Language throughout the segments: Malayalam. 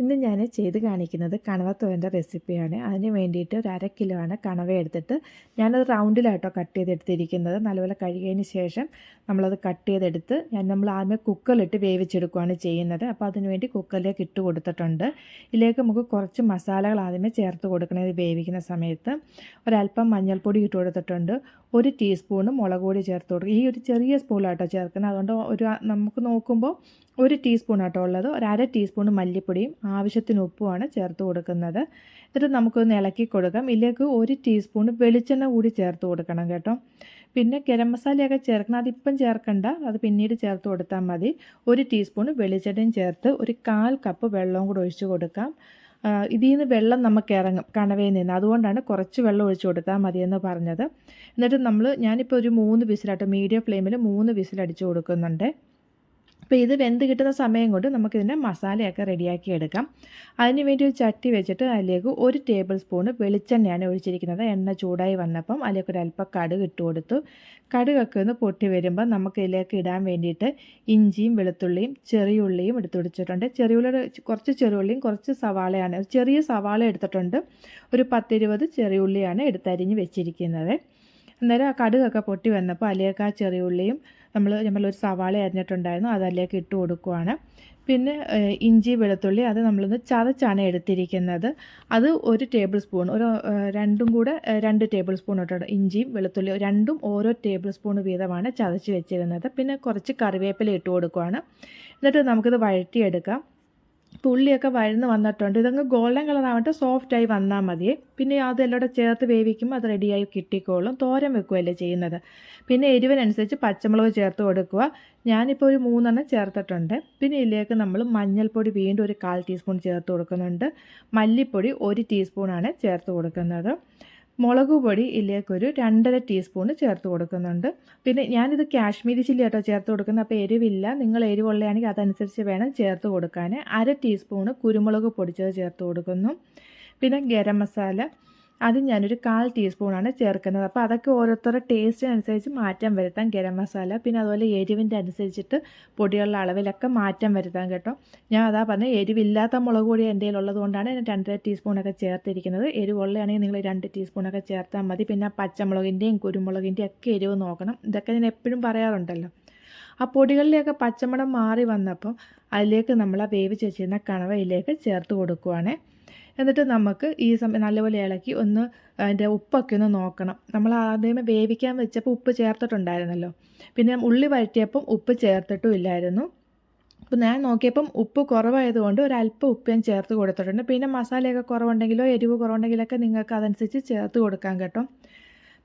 ഇന്ന് ഞാൻ ചെയ്ത് കാണിക്കുന്നത് കണവത്തോരന്റെ റെസിപ്പിയാണ്. അതിന് വേണ്ടിയിട്ട് ഒരു അര കിലോ ആണ് കണവ എടുത്തിട്ട് ഞാനത് റൗണ്ടിലാട്ടോ കട്ട് ചെയ്തെടുത്തിരിക്കുന്നത്. നല്ലപോലെ കഴുകിയതിന് ശേഷം നമ്മളത് കട്ട് ചെയ്തെടുത്ത് ഞാൻ നമ്മൾ ആദ്യമേ കുക്കറിലിട്ട് വേവിച്ചെടുക്കുകയാണ് ചെയ്യുന്നത്. അപ്പോൾ അതിന് വേണ്ടി കുക്കറിലേക്ക് ഇട്ട് കൊടുത്തിട്ടുണ്ട്. ഇതിലേക്ക് നമുക്ക് കുറച്ച് മസാലകൾ ആദ്യമേ ചേർത്ത് കൊടുക്കണം ഇത് വേവിക്കുന്ന സമയത്ത്. ഒരല്പം മഞ്ഞൾപ്പൊടി ഇട്ട് കൊടുത്തിട്ടുണ്ട്. ഒരു ടീസ്പൂണ് മുളക് പൊടി ചേർത്ത് കൊടുക്കും ഈ ഒരു ചെറിയ സ്പൂണിലാട്ടോ ചേർക്കുന്നത്. അതുകൊണ്ട് ഒരു നമുക്ക് നോക്കുമ്പോൾ ഒരു ടീസ്പൂൺ ആട്ടോ ഉള്ളത്. ഒരു അര ടീസ്പൂൺ മല്ലിപ്പൊടിയും ആവശ്യത്തിന് ഉപ്പുമാണ് ചേർത്ത് കൊടുക്കുന്നത്. എന്നിട്ട് നമുക്കൊന്ന് ഇളക്കി കൊടുക്കാം. ഇതിലേക്ക് ഒരു ടീസ്പൂൺ വെളിച്ചെണ്ണ കൂടി ചേർത്ത് കൊടുക്കണം കേട്ടോ. പിന്നെ ഗരം മസാലയൊക്കെ ചേർക്കണം. അതിപ്പം ചേർക്കണ്ട. അത് പിന്നീട് ചേർത്ത് കൊടുത്താൽ മതി. ഒരു ടീസ്പൂൺ വെളിച്ചെണ്ണയും ചേർത്ത് ഒരു കാൽ കപ്പ് വെള്ളവും കൂടി ഒഴിച്ച് കൊടുക്കാം. ഇതിൽ നിന്ന് വെള്ളം നമുക്ക് ഇറങ്ങും കണവയിൽ നിന്ന്. അതുകൊണ്ടാണ് കുറച്ച് വെള്ളം ഒഴിച്ച് കൊടുത്താൽ മതിയെന്ന് പറഞ്ഞത്. എന്നിട്ട് നമ്മൾ ഞാനിപ്പോൾ ഒരു മൂന്ന് വിസിലാട്ടോ മീഡിയം ഫ്ലെയിമിൽ മൂന്ന് വിസിലടിച്ച് കൊടുക്കുന്നുണ്ട്. അപ്പോൾ ഇത് വെന്ത് കിട്ടുന്ന സമയം കൊണ്ട് നമുക്കിതിന്റെ മസാലയൊക്കെ റെഡിയാക്കി എടുക്കാം. അതിന് വേണ്ടി ഒരു ചട്ടി വെച്ചിട്ട് അതിലേക്ക് ഒരു ടേബിൾ സ്പൂൺ വെളിച്ചെണ്ണയാണ് ഒഴിച്ചിരിക്കുന്നത്. എണ്ണ ചൂടായി വന്നപ്പം അതിലേക്ക് ഒരു അല്പം കടുക് ഇട്ട് കൊടുത്തു. കടുകൊക്കെ ഒന്ന് പൊട്ടി വരുമ്പോൾ നമുക്ക് ഇതിലേക്ക് ഇടാൻ വേണ്ടിയിട്ട് ഇഞ്ചിയും വെളുത്തുള്ളിയും ചെറിയുള്ളിയും പിടിച്ചിട്ടുണ്ട്. ചെറിയുള്ളിയുടെ കുറച്ച് ചെറിയുള്ളിയും കുറച്ച് സവാളയാണ്. ചെറിയ സവാള എടുത്തിട്ടുണ്ട്. ഒരു പത്തിരുപത് ചെറിയുള്ളിയാണ് എടുത്തരിഞ്ഞ് വെച്ചിരിക്കുന്നത്. അന്നേരം ആ കടുകൊക്കെ പൊട്ടി വന്നപ്പോൾ അതിലേക്ക് ആ ചെറിയുള്ളിയും നമ്മൾ നമ്മളൊരു സവാള അരിഞ്ഞിട്ടുണ്ടായിരുന്നു അതതിലേക്ക് ഇട്ട് കൊടുക്കുവാണ്. പിന്നെ ഇഞ്ചി വെളുത്തുള്ളി അത് നമ്മളൊന്ന് ചതച്ചാണ് എടുത്തിരിക്കുന്നത്. അത് ഒരു ടേബിൾ സ്പൂൺ ഒരു രണ്ടും കൂടെ രണ്ട് ടേബിൾ സ്പൂൺ ഇട്ടുണ്ട് ഇഞ്ചിയും വെളുത്തുള്ളി രണ്ടും ഓരോ ടേബിൾ സ്പൂൺ വീതമാണ് ചതച്ച് വെച്ചിരുന്നത്. പിന്നെ കുറച്ച് കറിവേപ്പില ഇട്ട് കൊടുക്കുവാണ്. എന്നിട്ട് നമുക്കിത് വഴറ്റിയെടുക്കാം. പുള്ളിയൊക്കെ വഴന്ന് വന്നിട്ടുണ്ട്. ഇതങ്ങ് ഗോൾഡൻ കളർ ആവട്ടെ സോഫ്റ്റായി വന്നാൽ മതി. പിന്നെ അതെല്ലാം ചേർത്ത് വേവിക്കുമ്പോൾ അത് റെഡിയായി കിട്ടിക്കോളും. തോരൻ വെക്കുകയല്ലേ ചെയ്യുന്നത്. പിന്നെ എരിവിനനുസരിച്ച് പച്ചമുളക് ചേർത്ത് കൊടുക്കുക. ഞാനിപ്പോൾ ഒരു മൂന്നെണ്ണം ചേർത്തിട്ടുണ്ട്. പിന്നെ ഇതിലേക്ക് നമ്മൾ മഞ്ഞൾപ്പൊടി വീണ്ടും ഒരു കാൽ ടീസ്പൂൺ ചേർത്ത് കൊടുക്കുന്നുണ്ട്. മല്ലിപ്പൊടി ഒരു ടീസ്പൂണാണ് ചേർത്ത് കൊടുക്കുന്നത്. മുളക് പൊടി ഇതിലേക്കൊരു രണ്ടര ടീസ്പൂൺ ചേർത്ത് കൊടുക്കുന്നുണ്ട്. പിന്നെ ഞാനിത് കാശ്മീരി ചില്ലി കേട്ടോ ചേർത്ത് കൊടുക്കുന്നത്. അപ്പോൾ എരിവില്ല. നിങ്ങൾ എരിവുള്ളതാണെങ്കിൽ അതനുസരിച്ച് വേണം ചേർത്ത് കൊടുക്കാൻ അര ടീസ്പൂണ് കുരുമുളക് പൊടിച്ചത് ചേർത്ത് കൊടുക്കുന്നു. പിന്നെ ഗരം മസാല. അത് ഞാനൊരു കാൽ ടീസ്പൂണാണ് ചേർക്കുന്നത്. അപ്പോൾ അതൊക്കെ ഓരോരുത്തരുടെ ടേസ്റ്റിനനുസരിച്ച് മാറ്റം വരുത്താം. ഗരം മസാല പിന്നെ അതുപോലെ എരിവിന്റെ അനുസരിച്ചിട്ട് പൊടികളുടെ അളവിലൊക്കെ മാറ്റം വരുത്താം കേട്ടോ. ഞാൻ അതാ പറഞ്ഞത് എരിവില്ലാത്ത മുളക് പൊടി എന്റെ ഉള്ളത് കൊണ്ടാണ് ഞാൻ രണ്ടര ടീസ്പൂണൊക്കെ ചേർത്തിരിക്കുന്നത്. എരിവുള്ളതാണെങ്കിൽ നിങ്ങൾ രണ്ട് ടീസ്പൂണൊക്കെ ചേർത്താൽ മതി. പിന്നെ പച്ചമുളകിന്റെയും കുരുമുളകിന്റെയും ഒക്കെ എരിവ് നോക്കണം. ഇതൊക്കെ ഞാൻ എപ്പോഴും പറയാറുണ്ടല്ലോ. ആ പൊടികളിലേക്ക് പച്ചമണം മാറി വന്നപ്പോൾ അതിലേക്ക് നമ്മൾ ആ വേവിച്ച് വെച്ചിരുന്ന കണവയിലേക്ക് ചേർത്ത് കൊടുക്കുവാണേ. എന്നിട്ട് നമുക്ക് ഈ സമയം നല്ലപോലെ ഇളക്കി ഒന്ന് അതിന്റെ ഉപ്പൊക്കെ ഒന്ന് നോക്കണം. നമ്മൾ ആദ്യമേ വേവിക്കാൻ വെച്ചപ്പോൾ ഉപ്പ് ചേർത്തിട്ടുണ്ടായിരുന്നല്ലോ. പിന്നെ ഉള്ളി വഴറ്റിയപ്പം ഉപ്പ് ചേർത്തിട്ടും ഇല്ലായിരുന്നു. അപ്പോൾ ഞാൻ നോക്കിയപ്പം ഉപ്പ് കുറവായതുകൊണ്ട് ഒരല്പം ഉപ്പ് ഞാൻ ചേർത്ത് കൊടുത്തിട്ടുണ്ട്. പിന്നെ മസാലയൊക്കെ കുറവുണ്ടെങ്കിലോ എരിവ് കുറവുണ്ടെങ്കിലൊക്കെ നിങ്ങൾക്ക് അതനുസരിച്ച് ചേർത്ത് കൊടുക്കാൻ കേട്ടോ.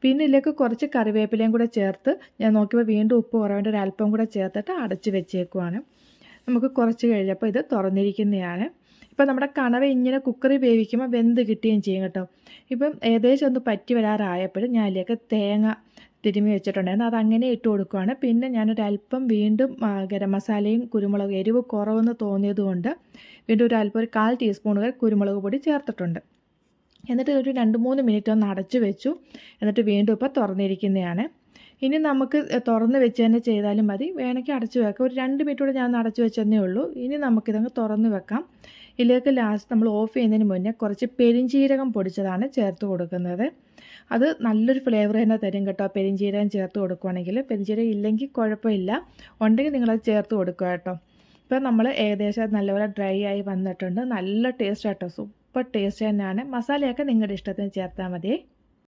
പിന്നെ ഇതിലേക്ക് കുറച്ച് കറിവേപ്പിലയും കൂടെ ചേർത്ത് ഞാൻ നോക്കിയപ്പോൾ വീണ്ടും ഉപ്പ് കുറവേണ്ട ഒരു അല്പം കൂടെ ചേർത്തിട്ട് അടച്ച് വെച്ചേക്കുവാണ്. നമുക്ക് കുറച്ച് കഴിഞ്ഞപ്പോൾ ഇത് തുറന്നിരിക്കുന്നതാണ്. ഇപ്പം നമ്മുടെ കണവ ഇങ്ങനെ കുക്കറിൽ വേവിക്കുമ്പോൾ വെന്ത് കിട്ടുകയും ചെയ്യും കേട്ടോ. ഇപ്പം ഏകദേശം ഒന്ന് പറ്റി വരാറായപ്പോഴും ഞാൻ അതിലേക്ക് തേങ്ങ തിരുമി വെച്ചിട്ടുണ്ടായിരുന്നു. അതങ്ങനെ ഇട്ട് കൊടുക്കുകയാണ് പിന്നെ ഞാനൊരല്പം വീണ്ടും ഗരം മസാലയും കുരുമുളക് എരിവ് കുറവെന്ന് തോന്നിയതുകൊണ്ട് വീണ്ടും ഒരു അല്പം ഒരു കാൽ ടീസ്പൂൺ വരെ കുരുമുളക് പൊടി ചേർത്തിട്ടുണ്ട്. എന്നിട്ട് ഒരു രണ്ട് മൂന്ന് മിനിറ്റ് ഒന്ന് അടച്ചു വെച്ചു. എന്നിട്ട് വീണ്ടും ഇപ്പോൾ തുറന്നിരിക്കുന്നതാണ്. ഇനി നമുക്ക് തുറന്ന് വെച്ച് തന്നെ ചെയ്താലും മതി. വേണമെങ്കിൽ അടച്ചു വെക്കാം. ഒരു രണ്ട് മിനിറ്റ് കൂടെ ഞാൻ അടച്ചു വെച്ചതന്നേ ഉള്ളൂ. ഇനി നമുക്കിതങ്ങ് തുറന്ന് വെക്കാം. ഇതിലേക്ക് ലാസ്റ്റ് നമ്മൾ ഓഫ് ചെയ്യുന്നതിന് മുന്നേ കുറച്ച് പെരിഞ്ചീരകം പൊടിച്ചതാണ് ചേർത്ത് കൊടുക്കുന്നത്. അത് നല്ലൊരു ഫ്ലേവർ തന്നെ തരും കേട്ടോ. പെരിഞ്ചീരകം ചേർത്ത് കൊടുക്കുകയാണെങ്കിൽ പെരിഞ്ചീരകം ഇല്ലെങ്കിൽ കുഴപ്പമില്ല. ഉണ്ടെങ്കിൽ നിങ്ങളത് ചേർത്ത് കൊടുക്കുക കേട്ടോ. ഇപ്പം നമ്മൾ ഏകദേശം നല്ലപോലെ ഡ്രൈ ആയി വന്നിട്ടുണ്ട്. നല്ല ടേസ്റ്റ് കേട്ടോ സൂപ്പർ ടേസ്റ്റ് തന്നെയാണ്. മസാലയൊക്കെ നിങ്ങളുടെ ഇഷ്ടത്തിന് ചേർത്താൽ മതി.